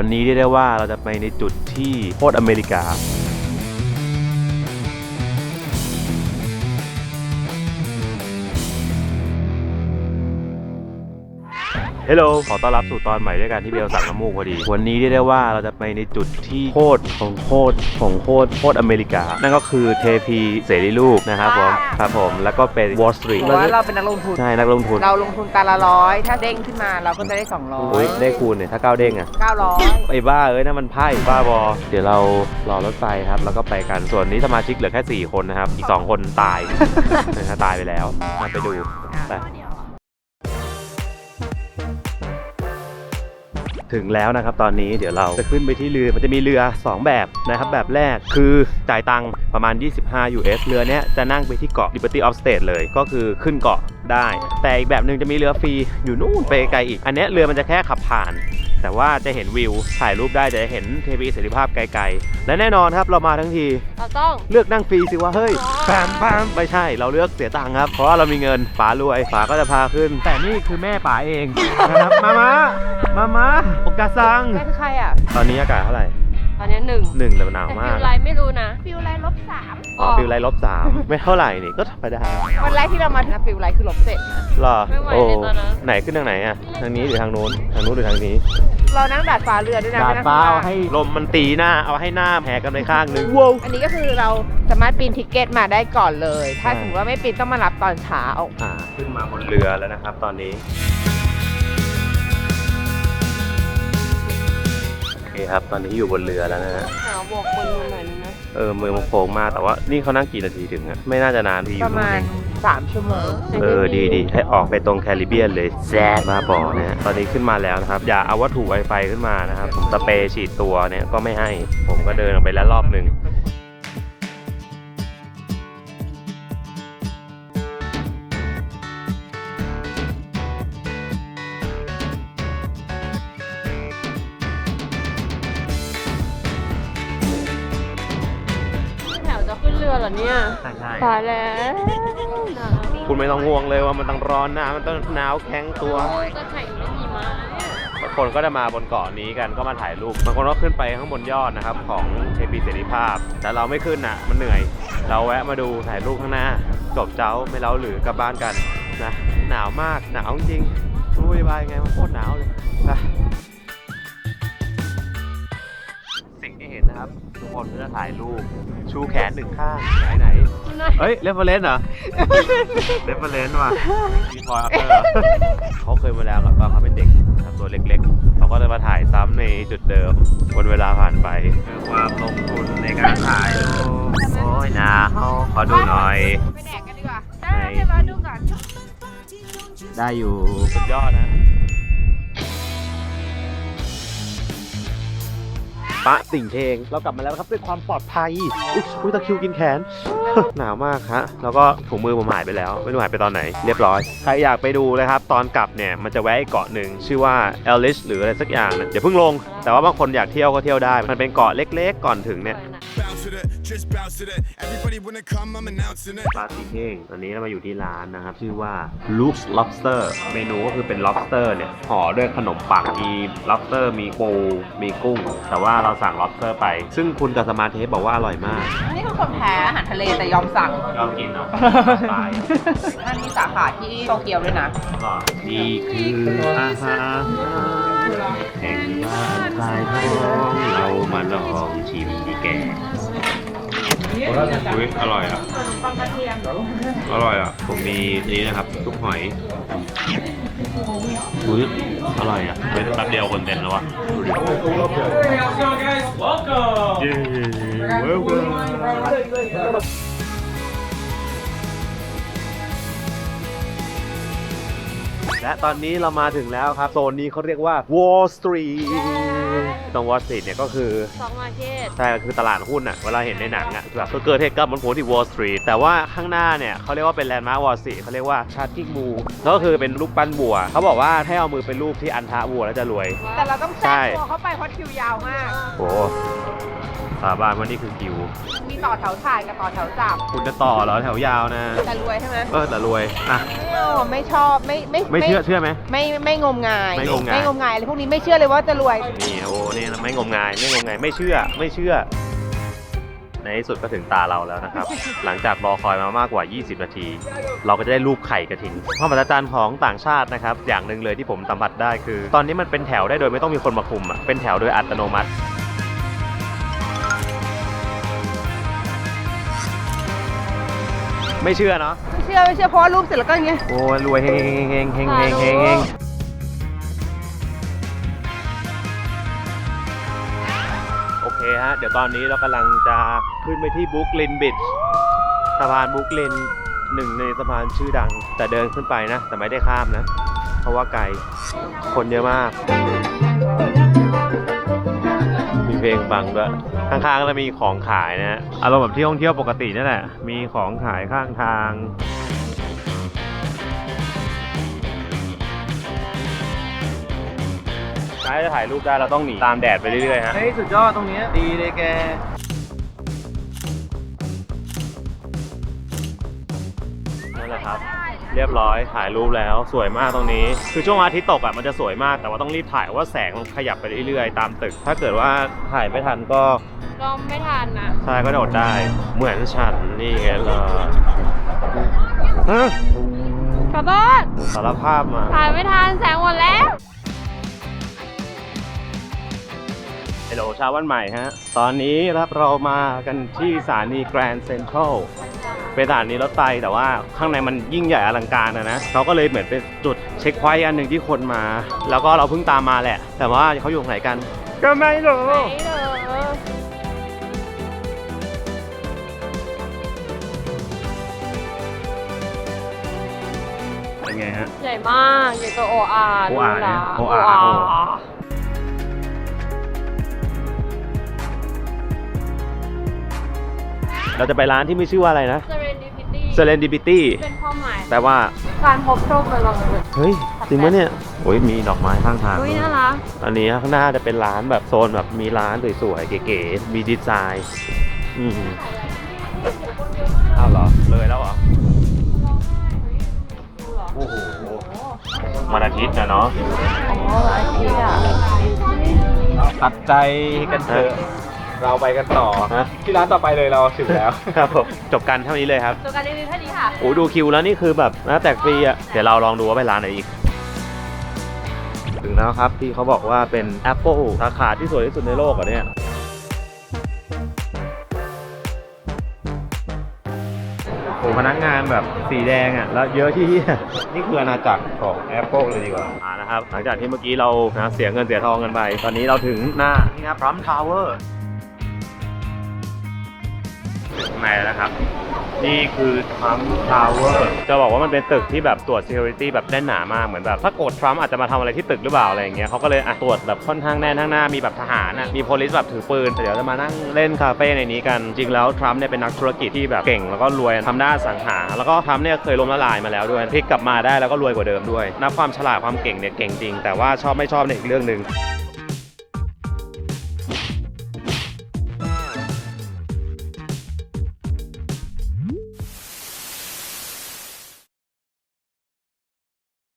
วันนี้เรียกได้ว่าเราจะไปในจุดที่โคตรอเมริกา ฮลโหลขอต้อนรับสู่ตอนใหม่ด้วยกันที่เบลสั่งน้ำมูกพอดี วันนี้เรียกได้ว่าเราจะไปในจุดที่โคตรของโคตรของโคตรโคตรอเมริกา นั่นก็คือเทพีเสรีลูกนะครับผม ครับผม แล้วก็เป็น Wall เพ Street ราะว่าเราเป็นนักลงทุน ใช่ นักลงทุน เราลงทุนตาละร้อย ถ้าเด้งขึ้นมาเราก็จะได้สองร้อโอ้ยยได้คูณเนี่ย ถ้าก้าวเด้งอะเก้าร้อยไอ้บ้าเอ้ยนั่นมันไพ่บ้าบอ เดี๋ยวเรารอรถไฟครับ แล้วก็ไปกัน ส่วนนี้สมาชิกเหลือแค่ 4 คนนะครับ อีก 2 คนตายนะฮะตายไปแล้วมาไปดูไป ถึงแล้วนะครับตอนนี้เดี๋ยวเราจะขึ้นไปที่เรือมันจะมีเรือ 2 แบบนะครับแบบแรกคือจ่ายตังค์ประมาณ 25 US เรือเนี้ยจะนั่งไปที่เกาะ Liberty of State เลย ก็คือขึ้นเกาะ ได้ แต่อีกแบบหนึ่งจะมีเรือฟรีอยู่นู่นไปไกลอีก อันเนี้ยเรือมันจะแค่ขับผ่าน แต่ว่าจะเห็นวิว ถ่ายรูปได้จะเห็นเทพีเสรีภาพไกลๆ และแน่นอนครับเรามาทั้งที เราต้อง เลือกนั่งฟรีสิวะเฮ้ยแปมแปมไม่ใช่เราเลือกเสียตังค์ครับ เพราะว่าเรามีเงินป๋ารวยป๋าก็จะพาขึ้น แต่นี่คือแม่ป๋าเองนะครับมามามามาโอกาซังแม่คือใครอะ ตอนนี้อากาศเท่าไหร่ ตอนนี้หนึ่งหนึ่งแต่หนาวแต่มาฟิก ลไลน์ไม่รู้นะฟิลไลน์ลบสามอ๋อฟิลไลท์ลบสามไม่เท่าไหร่นี่ก็ธรรมดาวันแรกที่เรามาฟิลไลท์คือลบเจ็ดนะหรอไม่ไหวโอ้เลยตอนนั้น ไหนขึ้นทางไหนอะทางนี้หรือทางนู้นทางนู้นหรือทางนี้เรานั่งดาดฟ้าเรือด้วยนะดาดไม่นั่งฟ้าข้งเอาล่งให้ลมมันตีหน้าเอาให้หน้าแหกกันไปข้างหนึงว้าว อันนี้ก็คือเราสามารถปีนทิกเก็ตมาได้ก่อนเลย ถ้าใช่ สมมติว่าไม่ปีนต้องมารับตอนเช้า อ่าขึ้นมาบนเรือแล้วนะครับ ตอนนี้ คครับ ตอนนี้อยู่บนเรือแล้วนะฮะหาบอกคนดูหน่อยนะเออมือมันโค้งมาแต่ว่านี่เขานั่งกี่นาทีถึงอะไม่น่าจะนานพี่อปยู่ระมาณ 3 ชั่วโมงเออดีดีให้ออกไปตรงแคริบเบียนเลยแซ่บมาบอนะฮะตอนนี้ขึ้นมาแล้วนะครับ อย่าเอาวัตถุไวไฟขึ้นมานะครับผมสเปรย์ฉีดตัวเนี่ยก็ไม่ให้ ผมก็เดินออกไปแล้วรอบหนึ่ง เรือเหรอเนี่ยใช่ใช่ตายแล้วหนาวคุณไม่ต้องห่วงเลยว่ามันต้องร้อนนะมันต้องหนาวแข็งตัวจะแข่งไม่มีมาเนี่ยบางคนก็จะมาบนเกาะนี้กันก็มาถ่ายรูปบางคนก็ขึ้นไปข้างบนยอดนะครับ ของเทพีเสรีภาพ แต่เราไม่ขึ้นอะมันเหนื่อย เราแวะมาดูถ่ายรูปข้างหน้า จบเจ้าไม่เล้าหรือกลับบ้านกันนะหนาวมากหนาวจริงรู้ยบายไงมันโคตรหนาวเลย ชูแขนหนึ่งข้างไหนไหนเฮ้ยเรฟเฟรนซ์เหรอเรฟเฟรนซ์ว่ะมีพอร์เตอร์เขาเคยมาแล้วครับตอนเขาเป็นเด็กครับตัวเล็กๆ เขาก็จะมาถ่ายซ้ำในจุดเดิมวันเวลาผ่านไปคือความลงทุนในการถ่ายรูปโอ้ยหนาวขอดูหน่อยไปแดกกันดีกว่าได้ไปมาดูก่อนได้อยู่สุดยอดนะ ปะติ่งเทงเรากลับมาแล้วครับด้วยความปลอดภัยอุ๊ยตะคิวกินแขน หนาวมากฮะ แล้วก็ถุงมือผมหายไปแล้ว ไม่รู้หายไปตอนไหน เรียบร้อย ใครอยากไปดูนะครับ ตอนกลับเนี่ยมันจะแวะอีกเกาะหนึ่งชื่อว่าเอลลิชหรืออะไรสักอย่างนะอย่าเพิ่งลง แต่ว่าบางคนอยากเที่ยวก็เที่ยวได้ มันเป็นเกาะเล็กๆ ก่อนถึงเนี่ย Bounce to that, just bounce to that. Everybody wanna come, I'm announcing it. ปลาสีเท่งตอนนี้เรามาอยู่ที่ร้านนะครับ ชื่อว่า Luke's Lobster เมนูก็คือเป็น lobster เนี่ยห่อด้วยขนมปังมี lobster มีปูมีกุ้ง แต่ว่าเราสั่ง lobster ไป ซึ่งคุณกับสมาร์ทเทปบอกว่าอร่อยมากนี่คือคนแพ้อาหารทะเลแต่ยอมสั่งยอมกินเนาะตายมันมีสาขาที่โตเกียวด้วยนะ ก็นี่คืออาหาร แห่งบ้านทรายทองเรามาลองชิมดีแกอุ้ยอร่อยอะ อร่อยอะ ผมมีนี้นะครับซุปหอยอุ้ยอร่อยอะเป็นแป๊บเดียวคนเต็มแล้ววะเย้ welcome และตอนนี้เรามาถึงแล้วครับ โซนนี้เขาเรียกว่า Wall Street ตรง Wall Street เนี่ยก็คือ สองมาร์เก็ต ใช่คือตลาดหุ้นอะเวลาเห็นในหนังอะแบบเกิดเหตุการณ์บนโผล่ที่ Wall Street แต่ว่าข้างหน้าเนี่ยเขาเรียกว่าเป็นแลนด์มาร์ค Wall Street เขาเรียกว่า Charging Bull ก็คือเป็นรูปปั้นบัว เขาบอกว่าให้เอามือเป็นรูปที่อันทะบัวแล้วจะรวย แต่เราต้องใช่แทรกตัวเข้าไปเพราะคิวยาวมาก โอ้ สาบานว่านี่คือคิว มีต่อแถวถ่ายกับต่อแถวจับ คุณจะต่อเหรอแถวยาวนะ แต่รวยใช่ไหมเออแต่รวยอะไม่เอาอะไม่ชอบไม่ไม่ไม่เชื่อเชื่อไหม ไม่ไม่งมงายไม่งมงาย ไม่งมงายอะไรพวกนี้ไม่เชื่อเลยว่าจะรวย นี่โอ้นี่นะไม่งมงายไม่งมงายไม่เชื่อไม่เชื่อ ในที่สุดก็ถึงตาเราแล้วนะครับ หลังจากรอคอยมามากกว่า 20 นาที เราก็จะได้รูปไข่กระทิงความมหัศจรรย์ของต่างชาตินะครับ อย่างหนึ่งเลยที่ผมสัมผัสได้คือ ตอนนี้มันเป็นแถวได้โดยไม่ต้องมีคนมาคุมอะเป็นแถวโดยอัตโนมัติ ไม่เชื่อเนาะไม่เชื่อไม่เชื่อเพราะว่ารูปเสร็จแล้วก็อย่างเงี้ย โอ้ยรวยเฮงเฮงเฮงเฮงเฮงเฮงโอเคฮะ เดี๋ยวตอนนี้เรากำลังจะขึ้นไปที่บุ๊กลินบิชสะพานบุ๊กลินหนึ่งในสะพานชื่อดัง แต่เดินขึ้นไปนะ แต่ไม่ได้ข้ามนะ เพราะว่าไกลคนเยอะมากมี เพลงฟังด้วยข้างๆก็จะมีของขายนะฮะอารมณ์แบบที่ท่องเที่ยวปกตินั่นแหละมีของขายข้างทางถ้าจะถ่ายรูปได้เราต้องหนีตามแดดไปเรื่อยๆฮะ เฮ้ยสุดยอดตรงนี้ดีเลยแก นั่นแหละครับ เรียบร้อยถ่ายรูปแล้วสวยมากตรงนี้ คือช่วงอาทิตย์ตกอะมันจะสวยมากแต่ว่าต้องรีบถ่ายเพราะว่าแสงมันขยับไปเรื่อยๆ ตามตึก ถ้าเกิดว่าถ่ายไม่ทันก็ก็ไม่ทันนะใช่ก็โดดได้ เหมือนฉันนี่ไงล่ะฮะขอโทษสารภาพมาถ่ายไม่ทันแสงหมดแล้ว ฮัลโหลเช้าวันใหม่ฮะ ตอนนี้รับเรามากันที่สถานีแกรนด์เซ็นทรัลเป็นสถานีรถไฟแต่ว่าข้างในมันยิ่งใหญ่อลังการนะนะเขาก็เลยเหมือนเป็นจุดเช็คพอยต์อันหนึ่งที่คนมา แล้วก็เราเพิ่งตามมาแหละ แต่ว่าเขาอยู่ตรงไหนกัน ก็ไม่รู้ไหนเหรอเป็นไงฮะ ใหญ่มาก ใหญ่ตัวโออาร์ OR ดูหลาเนี่ย OR โอ เราจะไปร้านที่มีชื่อว่าอะไรนะเซเรนดิพิตี้ Serendipity เป็นความหมายแปลว่า การพบโชคโดยบังเอิญ เฮ้ย จริงปะเนี่ยโอ้ยมีดอกไม้ข้างทาง อุ้ยด้วยน่ารัก อันนี้ข้างหน้าจะเป็นร้านแบบโซนแบบมีร้านสวยๆเก๋ๆมีดีไซน์อืมอ้าวเหรอ เลยแล้วเหรอ โอ้โหวันอาทิตย์นะเนาะ โอ้ยเที่ยตัดใจกันเถอะ เราไปกันต่อฮะ ที่ร้านต่อไปเลยเราถึงแล้ว ครับผมจบกันเท่านี้เลยครับตัวการรีวิวแค่นี้ค่ะ โอ้ดูคิวแล้วนี่คือแบบนะแตกฟรีอะเดี๋ยวเราลองดูว่าไปร้านไหนอีก ถึงแล้วครับที่เขาบอกว่าเป็น Apple สาขาที่สวยที่สุดในโลกเหรอะเนี่ย โอ้พนักงานแบบสีแดงอะแล้วเยอะที่นี่คืออาณาจักรของ Apple เลยดีกว่า อ่านะครับหลังจากที่เมื่อกี้เรานะเสียเงินเสียทองกันไป ตอนนี้เราถึงหน้านี่นะพร้อมทาวเวอร์ ถึงไหนแล้วนะครับ นี่คือทรัมป์ทาวเวอร์จะบอกว่ามันเป็นตึกที่แบบตรวจ security แบบแน่นหนามากเหมือนแบบถ้าโกรธทรัมป์อาจจะมาทำอะไรที่ตึกหรือเปล่าอะไรอย่างเงี้ยเขาก็เลยอะตรวจแบบค่อนข้างแน่นข้างหน้ามีแบบทหารอะมี police แบบถือปืนแต่เดี๋ยวจะมานั่งเล่นคาเฟ่ในนี้กัน จริงแล้วทรัมป์เนี่ยเป็นนักธุรกิจที่แบบเก่งแล้วก็รวยทำด้านสังหา แล้วก็ทรัมป์เนี่ยเคยล้มละลายมาแล้วด้วยพลิกกลับมาได้แล้วก็รวยกว่าเดิมด้วยนับความฉลาดความเก่งเนี่ยเก่งจริง แต่ว่าชอบไม่ชอบเนี่ยอีกเรื่องหนึ่ง